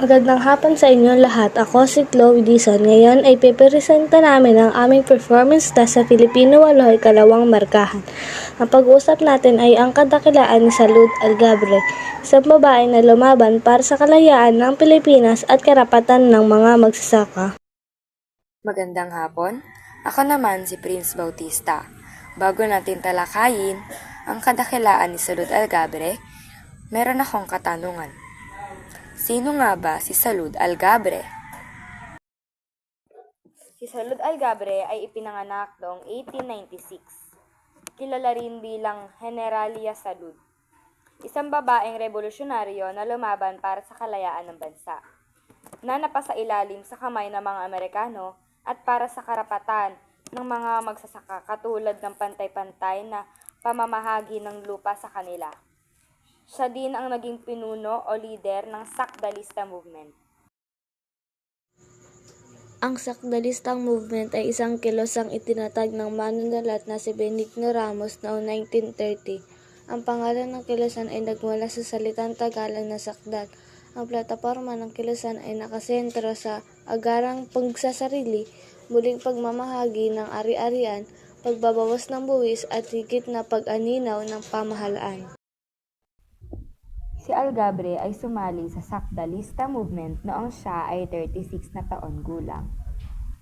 Magandang hapon sa inyong lahat. Ako si Chloe Dizon. Ngayon ay pipresenta namin ang aming performance test sa Filipino Waloy Kalawang Markahan. Ang pag-uusap natin ay ang kadakilaan ni Salud Algabre, isang babae na lumaban para sa kalayaan ng Pilipinas at karapatan ng mga magsasaka. Magandang hapon. Ako naman si Prince Bautista. Bago natin talakayin ang kadakilaan ni Salud Algabre, meron akong katanungan. Sino nga ba si Salud Algabre? Si Salud Algabre ay ipinanganak noong 1896. Kilala rin bilang Generalia Salud. Isang babaeng revolusyonaryo na lumaban para sa kalayaan ng bansa. na napasa ilalim sa kamay ng mga Amerikano at para sa karapatan ng mga magsasaka katulad ng pantay-pantay na pamamahagi ng lupa sa kanila. Siya din ang naging pinuno o leader ng Sakdalista Movement. Ang Sakdalistang Movement ay isang kilosang itinatag ng manunulat na si Benigno Ramos noong 1930. Ang pangalan ng kilosan ay nagmula sa salitang Tagalog na sakdal. Ang plataporma ng kilosan ay nakasentro sa agarang pagsasarili, muling pagmamahagi ng ari-arian, pagbabawas ng buwis at higit na pag-aninaw ng pamahalaan. Si Algabre ay sumali sa Sakdalista Movement noong siya ay 36 na taon gulang.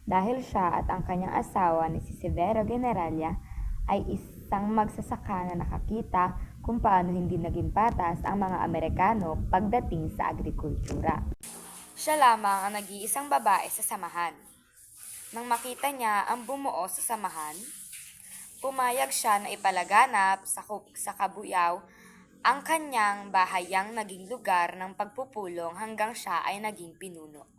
Dahil siya at ang kanyang asawa na si Severo Generalia ay isang magsasaka na nakakita kung paano hindi naging patas ang mga Amerikano pagdating sa agrikultura. Siya lamang ang nag-iisang babae sa samahan. Nang makita niya ang bumuo sa samahan, pumayag siya na ipalaganap sa, sa kabuyaw ang kanyang bahayang naging lugar ng pagpupulong hanggang siya ay naging pinuno.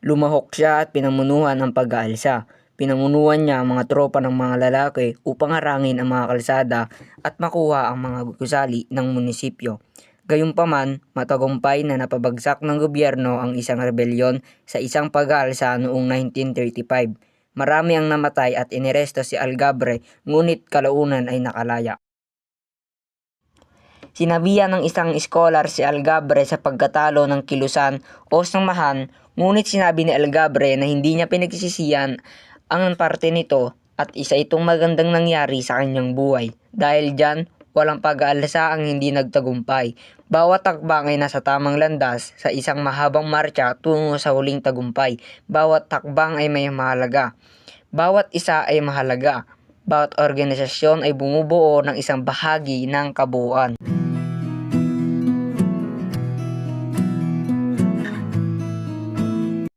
Lumahok siya at pinamunuan ang pag-aalsa. Pinamunuan niya ang mga tropa ng mga lalaki upang harangin ang mga kalsada at makuha ang mga gusali ng munisipyo. Gayunpaman, matagumpay na napabagsak ng gobyerno ang isang rebelyon sa isang pag-aalsa noong 1935. Marami ang namatay at iniresto si Algabre ngunit kalaunan ay nakalaya. Sinabihan ng isang scholar si Algabre sa pagkatalo ng kilusan o samahan, ngunit sinabi ni Algabre na hindi niya pinagsisisihan ang parte nito at isa itong magandang nangyari sa kanyang buhay. Dahil dyan, walang pag-aalsa ang hindi nagtagumpay. Bawat takbang ay nasa tamang landas sa isang mahabang marcha tungo sa huling tagumpay. Bawat takbang ay may mahalaga. Bawat isa ay mahalaga. Bawat organisasyon ay bumubuo ng isang bahagi ng kabuuan.